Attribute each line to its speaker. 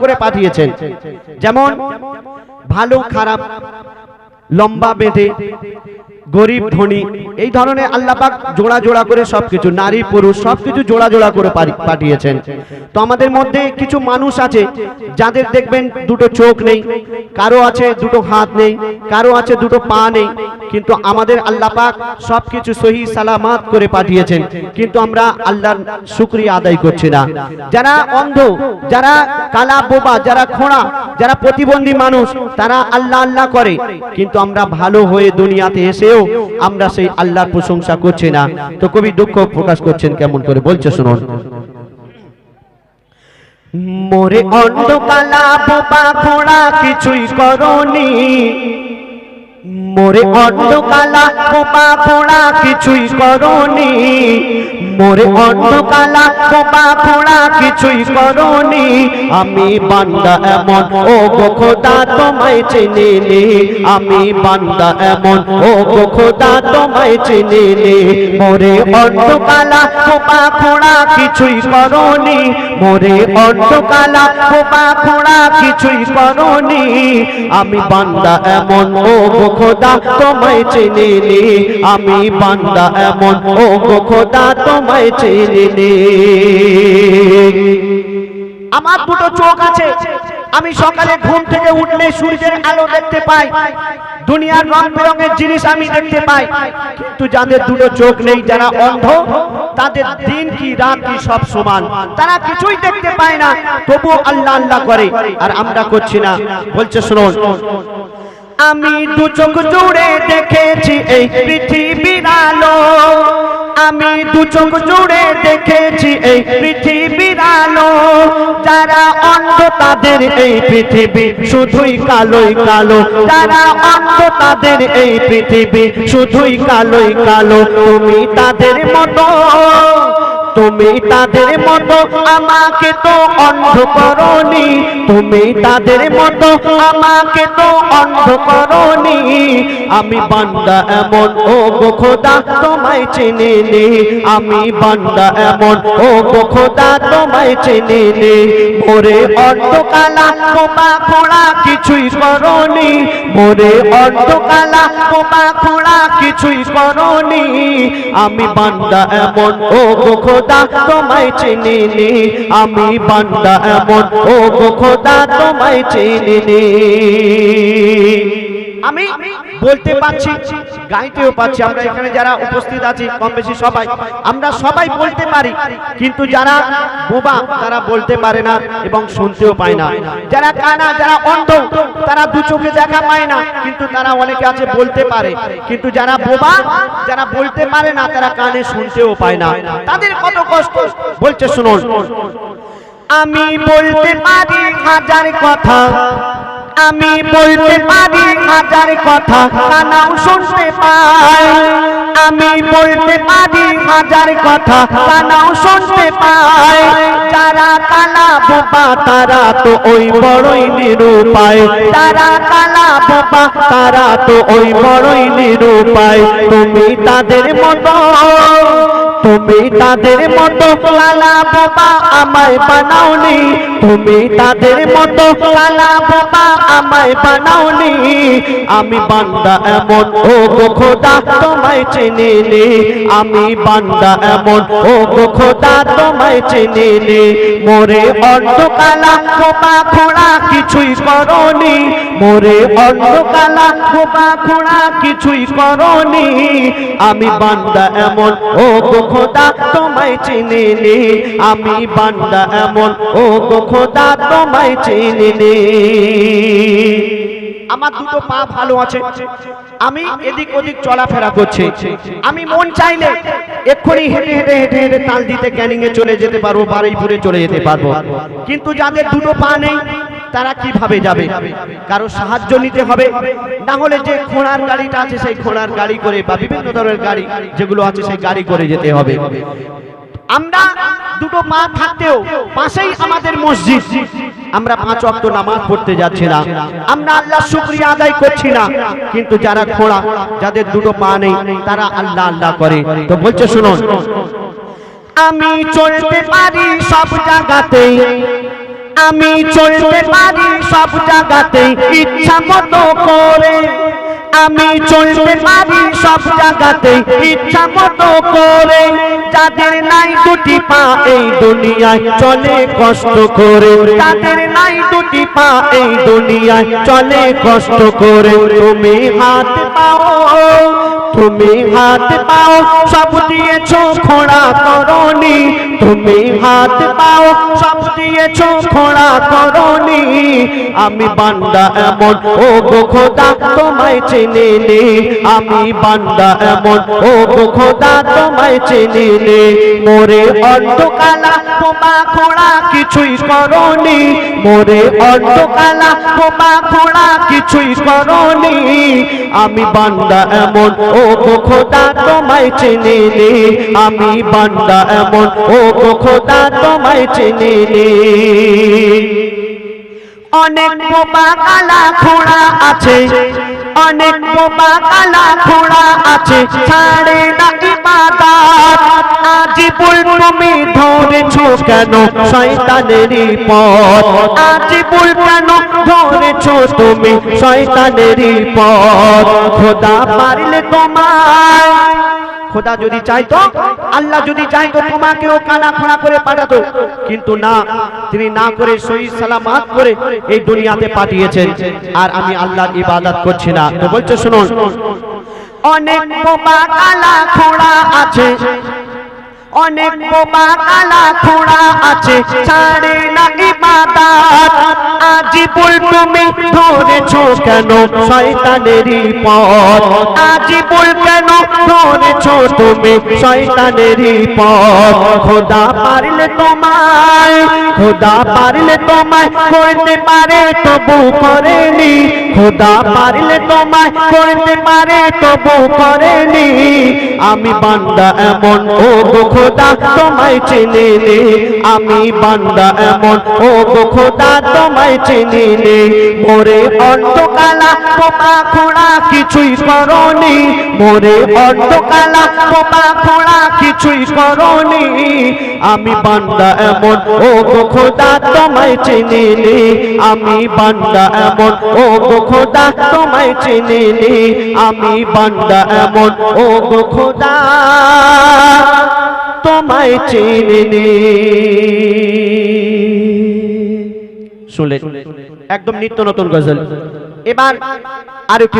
Speaker 1: করে পাঠিয়েছেন। যেমন ভালো, খারাপ, লম্বা বেঁধে, গরিব, ধনী, এই ধরনের আল্লাহ পাক জোড়া জোড়া করে সবকিছু, নারী, পুরুষ, সবকিছু জোড়া জোড়া করে পাঠিয়েছেন। তো আমাদের মধ্যে কিছু মানুষ আছে যাদের দেখবেন দুটো চোখ নেই, কারও আছে দুটো হাত নেই, কারও আছে দুটো পা নেই কিন্তু আমাদের আল্লাহ পাক সবকিছু সহি সালামাত করে পাঠিয়েছেন। কিন্তু আমরা আল্লাহর শুক্রিয়া আদায় করছি না। যারা অন্ধ, যারা কালা বোবা, যারা খোঁড়া, যারা প্রতিবন্ধী মানুষ, তারা আল্লাহ আল্লাহ করে। কিন্তু আমরা ভালো হয়ে দুনিয়াতে এসেও আমরা সেই আল্লাহর প্রশংসা করছি না। তো কবি দুঃখ প্রকাশ করছেন কেমন করে? বলছে শুনুন। মোরে অন্ধ, কালা বোবা, খোঁড়া কিছুই করনি। মোরে অন্ধ কালা বোবা কিছুই করনি। মোরে অন্ধ কালা বোবা কিছুই করনি। আমি বান্দা এমন, ও খোদা তোমায় চিনি আমি বান্দা এমন, ও খোদা তোমায় চিনি মোরে অন্ধ কালা বোবা কিছুই করনি। মোরে অন্ধ কালা বোবা কিছুই করনি। আমি বান্দা এমন, ও গো খোদা তোমায় চিনি নে আমি বান্দা এমন। ও গো খোদা তোমায় চিনি নে আমার দুটো চোখ আছে। আমি সকালে ঘুম থেকে উঠলে সূর্যের আলো দেখতে পাই। দুনিয়ার রং বেরঙের জিনিস আমি দেখতে পাই। কিন্তু যাদের দুটো চোখ নেই, যারা অন্ধ, তাদের দিন কি, রাত কি, সব সমান। তারা কিছুই দেখতে পায় না। তবু আল্লাহ আল্লাহ করে, আর আমরা করছি না। বলছে, শুনুন। আমি দু চোখ জুড়ে দেখেছি এই পৃথিবীর আলো। আমি দু চোখ জুড়ে দেখেছি এই পৃথিবীর আলো। যারা অন্ধ তাদের এই পৃথিবী শুধুই কালোই কালো। যারা অন্ধ তাদের এই পৃথিবী শুধুই কালোই কালো। তুমি তাদের মতো। তুমি তাদের মতো আমাকে তো অন্ধ করনি। তুমি তাদের মতো আমাকে তো অন্ধ করনি। আমি বান্দা এমন ও গো খোদা, তোমায় চিনি নে আমি বান্দা এমন ও গো তোমায় চিনি মোরে অন্ধ কালা বোবা খোড়া, কিছুই করনি। মোরে অন্ধ কালা বোবা খোড়া, কিছুই করনি। আমি বান্দা এমন ও গো খোদা তোমায় চিনি নে আমি বান্দা এমন। ও গো খোদা তোমায় চিনি নে আমি বলতে পারছি গাইতেও পাচ্ছি আমরা এখানে যারা উপস্থিত আছি কম বেশি সবাই আমরা সবাই বলতে পারি কিন্তু যারা বোবা তারা বলতে পারে না এবং শুনতেও পায় না। যারা কানা যারা অন্ধ তারা দু চোখে দেখা পায় না কিন্তু তারা অনেকে আছে বলতে পারে। কিন্তু যারা বোবা যারা বলতে পারে না তারা কানে শুনতেও পায় না। তাদের কত কষ্ট? বলছে শুনুন। আমি বলতে পারি হাজার কথা আমি বলতে পারি হাজার কথা কানাও শুনতে পাই। আমি বলতে পারি হাজার কথা কানাও শুনতে পাই। যারা কালা বোবা তারা তো ওই বড়ই নিরুপায়। যারা কালা বোবা তারা তো ওই বড়ই নিরুপায়। তুমি তাদের মতো, তুমি তাদের মতো কালা বোবা আমায় বানাওনি। তুমি তাদের মতো কালা বোবা আমায় বানাওনি। আমি বান্দা এমন ও খোদা, তোমায় চিনি নে আমি বান্দা এমন ও খোদা, তোমায় চিনি নে মোরে অন্ধ কালা বোবা খোড়া, কিছুই করনি। মোরে অন্ধ কালা বোবা খোড়া, কিছুই করনি। আমি বান্দা এমন ও খোদা, তোমায় চিনি নে আমি বান্দা এমন ও খোদা, তোমায় চিনি নে আমার দুটো পা ভালো আছে। আমি এদিক ওদিক চলাফেরা করছি। আমি মন চাইলে এক্ষুনি হেঁটে হেঁটে হেঁটে হেঁটে তাল দিতে ক্যানিং এ চলে যেতে পারব, বারুইপুরে চলে যেতে পারব। কিন্তু যাদের দুটো পা নেই, তারা কীভাবে যাবে? কারও সাহায্য নিতে হবে। না হলে যে ঘোড়ার গাড়িটা আছে, সেই ঘোড়ার গাড়ি করে বা বিভিন্ন ধরনের গাড়ি যেগুলো আছে, সেই গাড়ি করে যেতে হবে। আমরা দুটো মা থাকতেও পাশেই আমাদের মসজিদ। আমরা পাঁচ অক্ট নামাজ পড়তে যাচ্ছি না আমরা আল্লাহ শুক্রিয়া আদায় করছি না। কিন্তু যারা খোড়া, যাদের দুটো পা নেই, তারা আল্লাহ আল্লাহ করে। তো বলছে, শুনুন। আমি চলতে পারি সব জায়গাতেই আমি চলতে পারি সব জায়গাতে। ইচ্ছা মতো করে। আমি চলতে পারি সব জায়গাতে, ইচ্ছা মতো করে। যাদের নাই দুটি পা এই দুনিয়ায়, চলে কষ্ট করে। যাদের নাই দুটি পা এই দুনিয়ায়, চলে কষ্ট করে। তুমি হাত পাও, তুমি হাত পাও, সব দিয়েছ খোড়া করনি। তুমি হাত পাও, সব দিয়েছ খোড়া করনি। আমি বান্দা এমন ও গো খোদা, তোমায় চেনে আমি বান্দা এমন। ও খোদা, তোমায় চেনে নে মোরে অন্ধকালা, বোমা খোড়া, কিছুই করনি। মোরে অন্ধকালা, বোমা খোড়া, কিছুই করনি। আমি বান্দা এমন। ও খোদা, তোমায় চেনে আমি বান্দা এমন। ও খোদা, তোমায় চেনে অনেক বোবা কালা ঘোড়া আছে। অনেক বোমা কালা ঘোড়া আছে, ছাড়ে না ইবাদত। আজি বল তুমি ধরেছো কেন শয়তানেরই পথ? আজি বল কেন ধরেছো তুমি শয়তানেরই পথ? খোদা পারলে তোমায় খোদা যদি চাইতো, আল্লাহ যদি চাইতো, তোমাকেও কানা খোনা করে পাঠাতো। কিন্তু না, তিনি না করে সহি সালামাত করে এই দুনিয়াতে পাঠিয়েছেন। আর আমি আল্লাহর ইবাদত করছি না। তো বলছো, শুনুন। অনেক বোমা কালা খোড়া আছে। অনেক বোবা কালা খোড়া আছে, ছাড়ে না ইবাদত। তুমি ধরেছো কেন শয়তানেরই পথ? কেন ধরেছো তুমি শয়তানেরই পথ? খোদা তোমায়, খোদা পারলে তোমায় পারে, তবু করেনি। খোদা পারলে তোমায় করতে পারে, তবু করেনি। আমি বান্দা এমন, ও খোদা তোমায় চেনে নে, আমি বান্দা এমন। ও খোদা তোমায় চেনে নে, মোরে অন্ধকালা পোপা খোড়া কিছুই করনি। মোরে অন্ধকালা পোপা খোড়া কিছুই করনি। আমি বান্দা এমন, ও খোদা তোমায় চেনে নে, আমি বান্দা এমন, ও খোদা তোমায় চেনে নে, আমি বান্দা এমন, ও খোদা। তোমায় চেনে নে। শুনলে একদম নিত্য নতুন গজল। এবার আর একটি